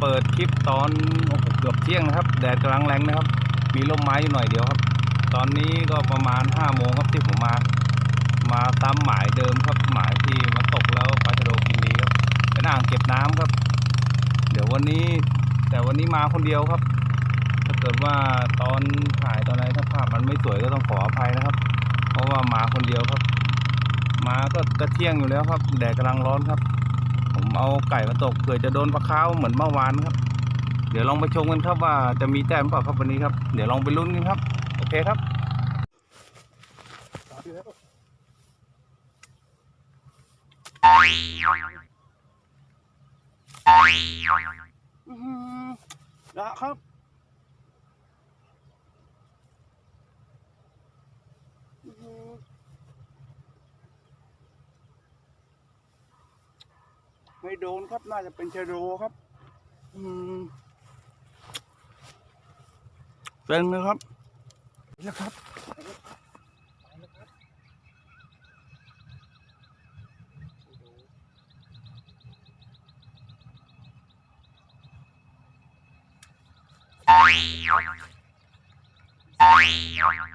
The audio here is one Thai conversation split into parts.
เปิดคลิปตอนเกือบเที่ยงนะครับ แดดกำลังแรงนะครับ มีลมไม้อยู่หน่อยเดียวครับ ตอนนี้ก็ประมาณห้าโมงครับที่ผมมา มาตามหมายเดิมครับหมายที่มาตกแล้วปลาชะโดกินดีครับเป็นอ่างเก็บน้ำครับ เดี๋ยววันนี้ แต่วันนี้มาคนเดียวครับ ถ้าเกิดว่าตอนถ่ายตอนอะไรถ้าภาพมันไม่สวยก็ต้องขออภัยนะครับ เพราะว่ามาคนเดียวครับ มาก็กระเที่ยงอยู่แล้วครับ แดดกำลังร้อนครับ ผมเอาไก่มาตกเผื่อจะโดนปลาค้าวเหมือนเมื่อวานครับ เดี๋ยวลองไปชมกันครับว่าจะมีแต้มเปล่าครับวันนี้ครับ เดี๋ยวลองไปลุ้นกันครับ โอเคครับอือหือละครับอื้อหือ ไม่โดนครับ น่าจะเป็นเชโดครับ อืมเป็นนะครับนะครับ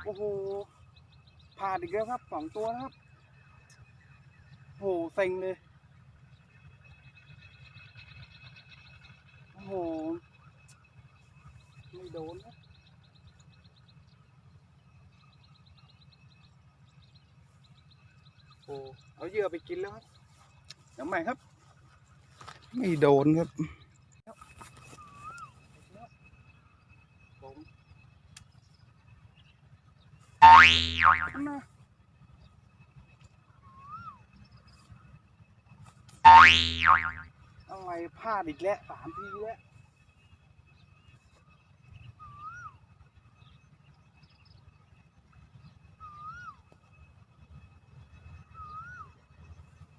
โอ้โหผ่านอีกแล้วครับสองตัวนะครับโอ้โหเซ็งเลย โอ้โห ไม่โดนครับโอ้เอาเหยื่อไปกินแล้วครับเดี๋ยวใหม่ครับ ไม่โดนครับผมนะ อะไรพลาดอีกแล้วสามทีแล้ว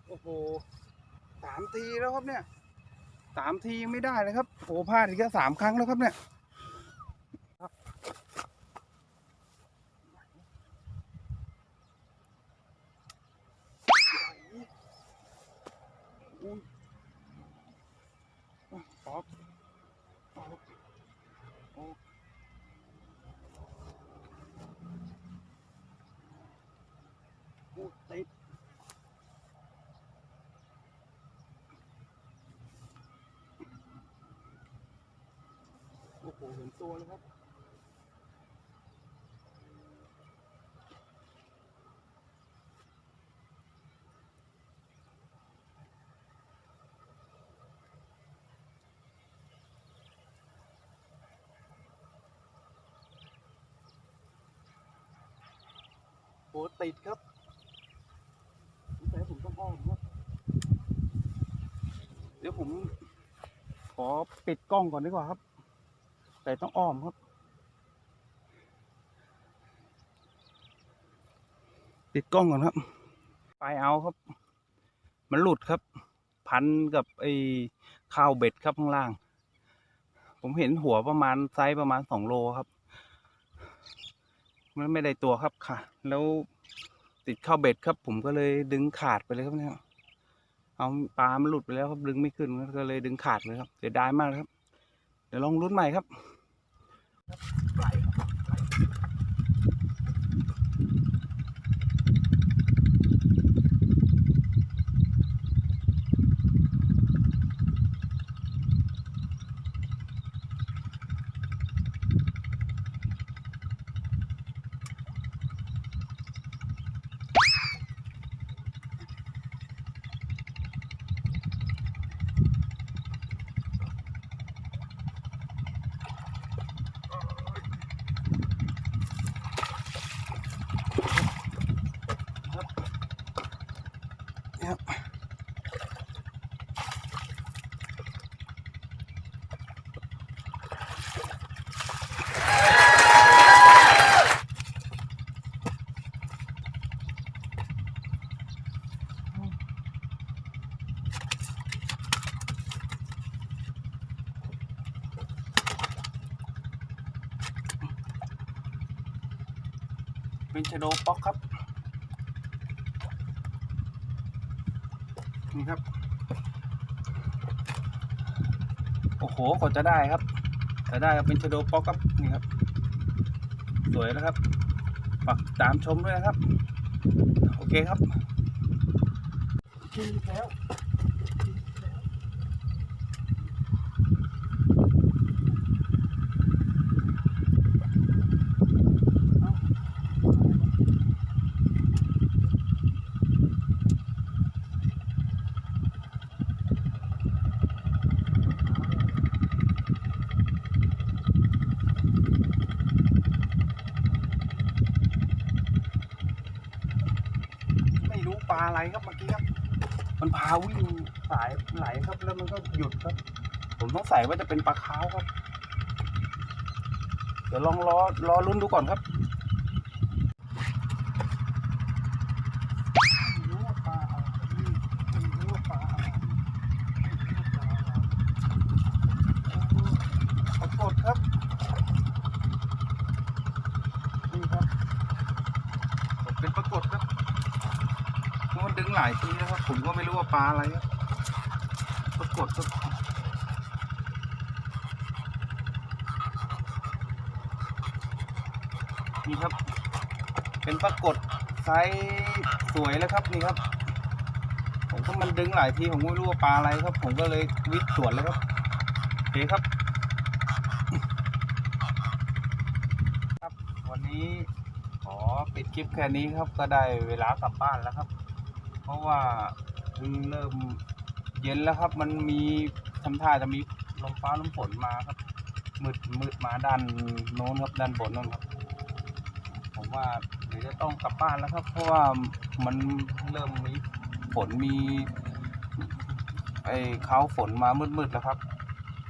โอ้โหสามทีแล้วครับเนี่ยสามทียังไม่ได้เลยครับโอ้พลาดอีกแล้วสามครั้งแล้วครับเนี่ยอะป๊อกป๊อกโอ้โอ้ติดโอ้โหเห็ นตัวแล้วครับโอ้ติดครับแต่ผมต้องอ้อมครับเดี๋ยวผมขอปิดกล้องก่อนดีกว่าครับ แต่ต้องอ้อมครับปิดกล้องก่อนครับไปเอาครับ มันหลุดครับ พันกับไอ้ข้าวเบ็ดครับข้างล่าง ผมเห็นหัวประมาณไซส์ประมาณสองโลครับ มันไม่ได้ตัวครับค่ะ แล้วติดข้าวเบ็ดครับ ผมก็เลยดึงขาดไปเลยครับเนี่ย เอาปลามันหลุดไปแล้วครับดึงไม่ขึ้นก็เลยดึงขาดเลยครับ เสียดายมากครับ เดี๋ยวลองรุ่นใหม่ครับ Thank you. ครับเป็นชโดป๊อกครับ นี่ครับ โอ้โหกว่าจะได้ครับจะได้ครับเป็นชโดป๊อกครับนี่ครับ สวยแล้วครับฝากตามชมด้วยนะครับ โอเคครับแล้ว ลาอะไรครับเมื่อกี้ครับ มันพาวิ่งสายไหลครับ แล้วมันก็หยุดครับ ผมต้องใส่ว่าจะเป็นปลาคาวครับ เดี๋ยวลองรอรอลุ้นดูก่อนครับไม่รู้ว่าปลาอะไรไม่รู้ว่าปลาอะไรปรากฏครับ นี่ครับเป็นปรากฏครับ มัน ดึงหลายทีแล้วครับผมก็ไม่รู้ว่าปลาอะไรครับปรากฏครับนี่ครับ เป็นปรากฏไซส์สวยแล้วครับนี่ครับ ผมก็มันดึงหลายทีผมก็ไม่รู้ว่าปลาอะไรครับ ผมก็เลยวิทย์สวนเลยครับโอเคครับ ครับ วันนี้ขอปิดคลิปแค่นี้ครับก็ได้เวลากลับบ้านแล้วครับ เพราะว่าเพิ่งเริ่มเย็นแล้วครับ มันมีทำท่าจะมีลมฟ้าลมฝนมาครับ มืดมืดมาด้านโน้นครับด้านบนโน้นครับ ผมว่าเดี๋ยวจะต้องกลับบ้านแล้วครับ เพราะว่ามันเริ่มมีฝนมีไอ้เขาฝนมามืดๆแล้วครับ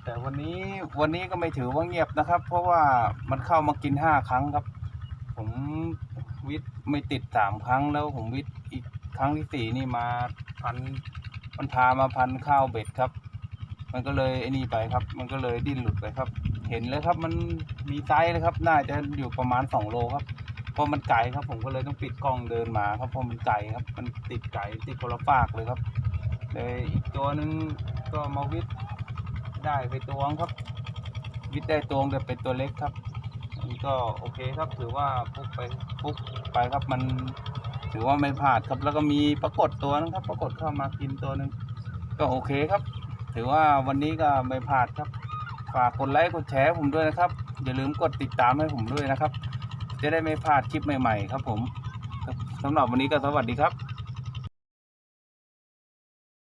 แต่วันนี้วันนี้ก็ไม่ถือว่าเงียบนะครับ เพราะว่ามันเข้ามากินห้าครั้งครับ ผมวิทย์ไม่ติดสามครั้งแล้วผมวิทย์ ครั้งที่สี่นี่มาพันมันพามาพันข้าวเบ็ดครับ มันก็เลยไอ้นี่ไปครับ มันก็เลยดิ้นหลุดไปครับ เห็นเลยครับมันมีไซส์เลยครับ น่าจะอยู่ประมาณสองโลครับเพราะมันไกลครับ ผมก็เลยต้องปิดกล้องเดินมาครับเพราะมันไกลครับ มันติดไก่ติดคนละฟากเลยครับเลยอีกตัวหนึงก็มาวิทย์ได้ไปตัวงครับ วิทย์ได้ตัวงแต่เป็นตัวเล็กครับอันนี้ก็โอเคครับถือว่าปุ๊บไปปุ๊บไปครับมัน ถือว่าไม่พลาดครับ แล้วก็มีปรากฏตัวนึงครับ ปรากฏเข้ามากินตัวหนึ่งก็โอเคครับ ถือว่าวันนี้ก็ไม่พลาดครับ ฝากกดไลค์กดแชร์ผมด้วยนะครับ อย่าลืมกดติดตามให้ผมด้วยนะครับ จะได้ไม่พลาดคลิปใหม่ ๆ ครับผมสำหรับวันนี้ก็สวัสดีครับ